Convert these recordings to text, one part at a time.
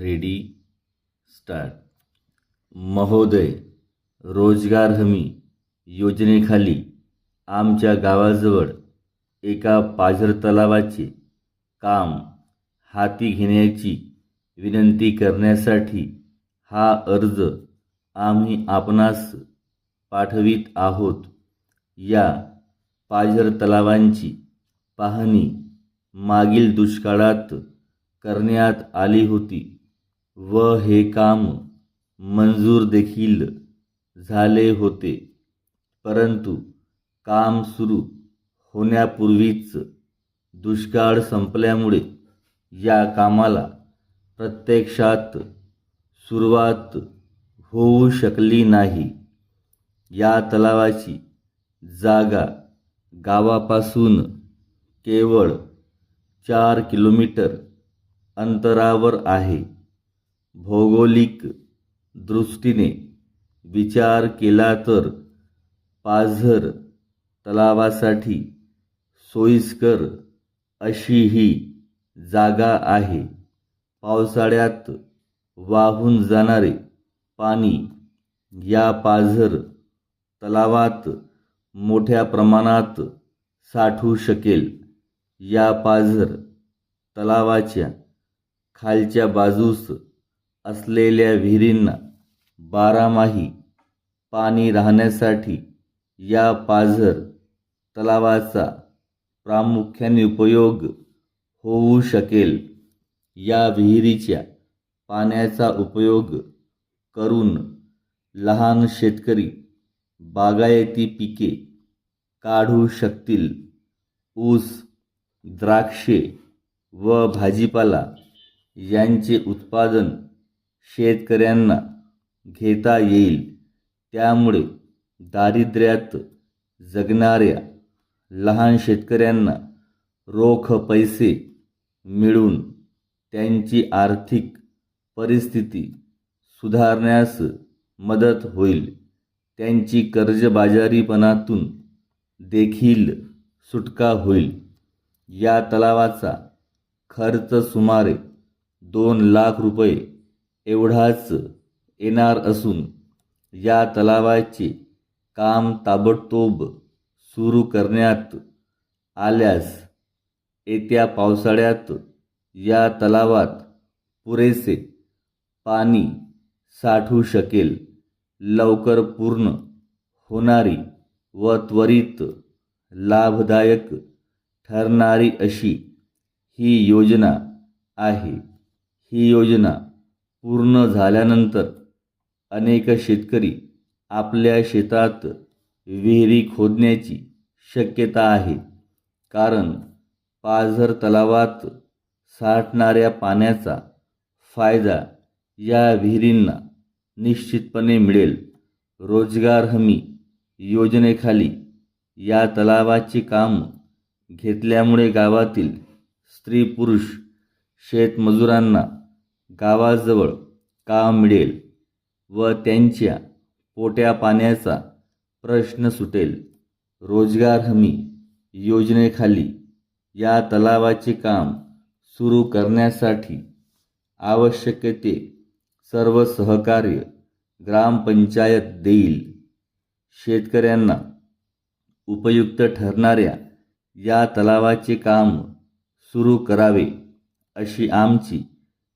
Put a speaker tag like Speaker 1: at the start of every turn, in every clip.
Speaker 1: Ready start महोदय रोजगार हमी योजनेखाली आमच्या गावाजवळ एका पाझर तलावाचे काम हाती घेण्याची विनंती करण्यासाठी हा अर्ज आम्ही आपणास पाठवित आहोत. या पाझर तलावांची पाहणी मागील दुष्काळात करण्यात आली होती. व हे काम मंजूर देखील झाले होते. परंतु काम सुरू होण्यापूर्वीच दुष्काळ संपल्यामुळे या कामाला प्रत्यक्षात सुरुवात होऊ शकली नाही. या तलावाची जागा गावापासून केवळ चार किलोमीटर अंतरावर आहे. भौगोलिक दृष्टीने विचार केला तर पाझर तलावासाठी सोयीस्कर अशी ही जागा आहे. पावसाळ्यात वाहून जाणारे पाणी या पाझर तलावात मोठ्या प्रमाणात साठू शकेल. या पाझर तलावाच्या खालच्या बाजूस असलेल्या विहिरींना बारामाही पाणी राहण्यासाठी या पाझर तलावाचा प्रामुख्याने उपयोग होऊ शकेल. या विहिरीच्या पाण्याचा उपयोग करून लहान शेतकरी बागायती पिके काढू शकतील. ऊस द्राक्षे व भाजीपाला यांचे उत्पादन शेतकऱ्यांना घेता येईल. त्यामुळे दारिद्र्यात जगणाऱ्या लहान शेतकऱ्यांना रोख पैसे मिळून त्यांची आर्थिक परिस्थिती सुधारण्यास मदत होईल. त्यांची कर्जबाजारीपणातून देखील सुटका होईल. या तलावाचा खर्च सुमारे दोन लाख रुपये एवढाच येणार असून या तलावाचे काम ताबडतोब सुरू करण्यात आल्यास येत्या पावसाळ्यात या तलावात पुरेसे पाणी साठू शकेल. लवकर पूर्ण होणारी व त्वरित लाभदायक ठरणारी अशी ही योजना आहे. ही योजना पूर्ण झाल्यानंतर अनेक शेतकरी आपल्या शेतात विहिरी खोदण्याची शक्यता आहे. कारण पाझर तलावात साठणाऱ्या पाण्याचा फायदा या विहिरींना निश्चितपणे मिळेल. रोजगार हमी योजनेखाली या तलावाचे काम घेतल्यामुळे गावातील स्त्री पुरुष शेतमजुरांना गावाजवळ काम मिळेल व त्यांच्या पोट्या पाण्याचा प्रश्न सुटेल. रोजगार हमी योजनेखाली या तलावाचे काम सुरू करण्यासाठी आवश्यक ते सर्व सहकार्य ग्रामपंचायत देईल. शेतकऱ्यांना उपयुक्त ठरणाऱ्या या तलावाचे काम सुरू करावे अशी आमची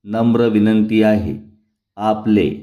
Speaker 1: नम्र विनंती आहे. आपले